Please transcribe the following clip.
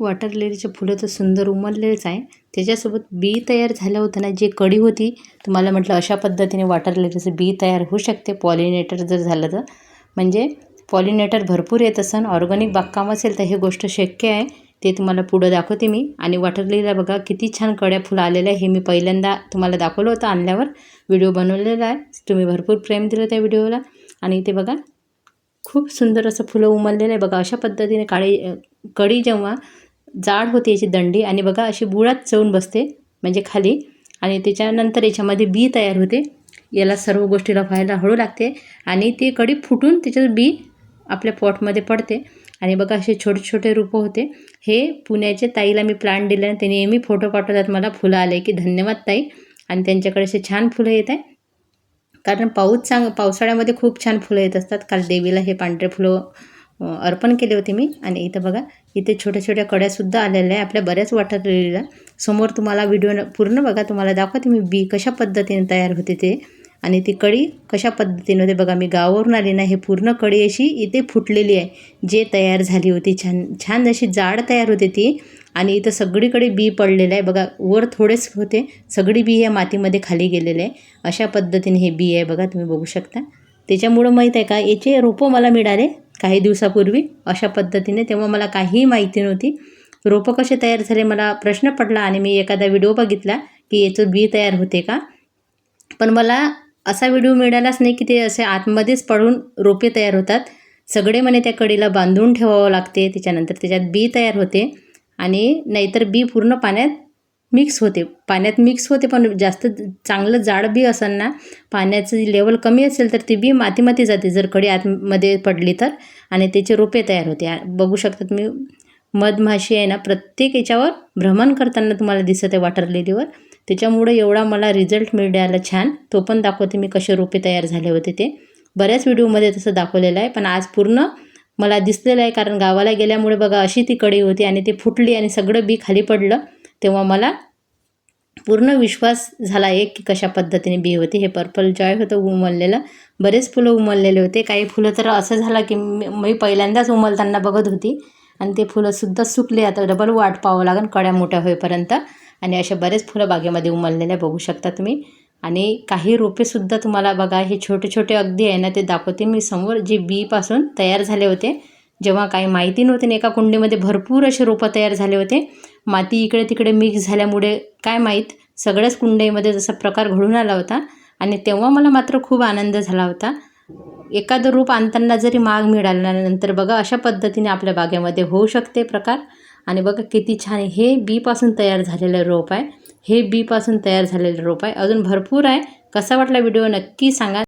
Water लिलीचे फुलं तर सुंदर उमललेच आहे. त्याच्यासोबत बी तयार झालं होतं ना जी कडी होती तुम्हाला म्हटलं अशा पद्धतीने वॉटर लिलीचं बी तयार होऊ शकते. पॉलिनेटर जर झालं तर. म्हणजे पॉलिनेटर भरपूर येत असन ऑर्गॅनिक बागकाम असेल तर हे गोष्ट शक्य आहे. ते तुम्हाला पुढं दाखवते मी. आणि वॉटर लिलीला बघा किती छान कड्या फुलं आलेलं आहे हे मी पहिल्यांदा तुम्हाला दाखवलं होतं आणल्यावर. व्हिडिओ बनवलेला आहे. तुम्ही भरपूर प्रेम दिलं त्या व्हिडिओला. आणि ते बघा खूप सुंदर असं फुलं उमललेलं आहे. बघा अशा पद्धतीने काळी कडी जेव्हा जाड होते याची दंडी आणि बघा अशी बुळात चवून बसते म्हणजे खाली. आणि त्याच्यानंतर याच्यामध्ये बी तयार होते. याला सर्व गोष्टीला व्हायला हळू लागते आणि ती कडी फुटून त्याच्यात बी आपल्या पॉटमध्ये पडते. आणि बघा असे छोटे छोटे रोपं होते. हे पुण्याचे ताईला मी प्लांट दिले ते नेहमी फोटो पाठवतात मला फुलं आले की धन्यवाद ताई. आणि त्यांच्याकडे असे छान फुलं येत आहे कारण पाऊस चांग पावसाळ्यामध्ये खूप छान फुलं येत असतात. काल देवीला हे पांढरे फुलं अर्पण केले होते मी. आणि इथं बघा इथे छोट्या छोट्या कड्यासुद्धा आलेल्या आहे. आपल्या बऱ्याच वाटलेल्या. समोर तुम्हाला व्हिडिओ पूर्ण बघा तुम्हाला दाखवते मी बी कशा पद्धतीने तयार होते ते. आणि ती कडी कशा पद्धतीने होते बघा मी गावावरून आली ना हे पूर्ण कडी अशी इथे फुटलेली आहे. जे तयार झाली होती छान छान अशी जाड तयार होते ती. आणि इथं सगळीकडे बी पडलेलं आहे बघा वर थोडेच होते. सगळी बी या मातीमध्ये खाली गेलेले आहे. अशा पद्धतीने हे बी आहे बघा तुम्ही बघू शकता. त्याच्यामुळं माहीत आहे का याचे रोपं मला मिळाले. काही दिवसापूर्वी अशा पद्धतीने तेव्हा मला काहीही माहिती नव्हती. रोपं कसे तयार झाले मला प्रश्न पडला आणि मी एखादा व्हिडिओ बघितला की याचं बी तयार होते का? पण मला असा व्हिडिओ मिळालाच नाही की ते असे आतमध्येच पडून रोपे तयार होतात. सगळे म्हणे त्या कडीला बांधून ठेवावं लागते त्याच्यानंतर त्याच्यात बी तयार होते आणि नाहीतर बी पूर्ण पाण्यात मिक्स होते. पाण्यात मिक्स होते पण जास्त चांगलं जाड बी असेल ना पाण्याचं लेवल कमी असेल तर ती बी मातीमध्ये जाते. जर कडी आतमध्ये पडली तर. आणि त्याचे रोपे तयार होते. बघू शकतात तुम्ही मधमाशी आहे ना प्रत्येक याच्यावर भ्रमण करताना तुम्हाला दिसत आहे वॉटर लिलीवर त्याच्यामुळे एवढा मला रिझल्ट मिळाला छान. तो पण दाखवते मी कसे रोपे तयार झाले होते ते. बऱ्याच व्हिडिओमध्ये तसं दाखवलेलं आहे पण आज पूर्ण मला दिसलेलं आहे कारण गावाला गेल्यामुळे बघा अशी ती कडी होती आणि ती फुटली आणि सगळं बी खाली पडलं. तेव्हा मला पूर्ण विश्वास झाला एक की कशा पद्धतीने बी होती. हे पर्पल जॉय होतं उमललेलं. बरेच फुलं उमललेले होते. काही फुलं तर असं झालं की मी पहिल्यांदाच उमलताना बघत होती. आणि ते फुलंसुद्धा सुकले. आता डबल वाट पाहावं लागेल. कड्या मोठ्या होईपर्यंत. आणि अशा बरेच फुलं बागेमध्ये उमललेल्या बघू शकता तुम्ही. आणि काही रोपेसुद्धा तुम्हाला बघा. हे छोटे छोटे अगदी आहे ना ते दाखवते मी समोर. जे बीपासून तयार झाले होते. जेव्हा काही माहिती नव्हती ना एका कुंडीमध्ये भरपूर असे रोपं तयार झाले होते माती इकडे तिकडे मिक्स झाल्यामुळे काय माहीत सगळ्याच कुंडीमध्ये जसा प्रकार घडून आला होता आणि तेव्हा मला मात्र खूप आनंद झाला होता. एखादं रूप आणताना जरी माग मिळाल्यानंतर बघा अशा पद्धतीने आपल्या बागेमध्ये होऊ शकते प्रकार. आणि बघा किती छान हे बीपासून तयार झालेलं रोप आहे. हे बीपासून तयार झालेलं रोप आहे. अजून भरपूर आहे. कसा वाटला व्हिडिओ नक्की सांगा.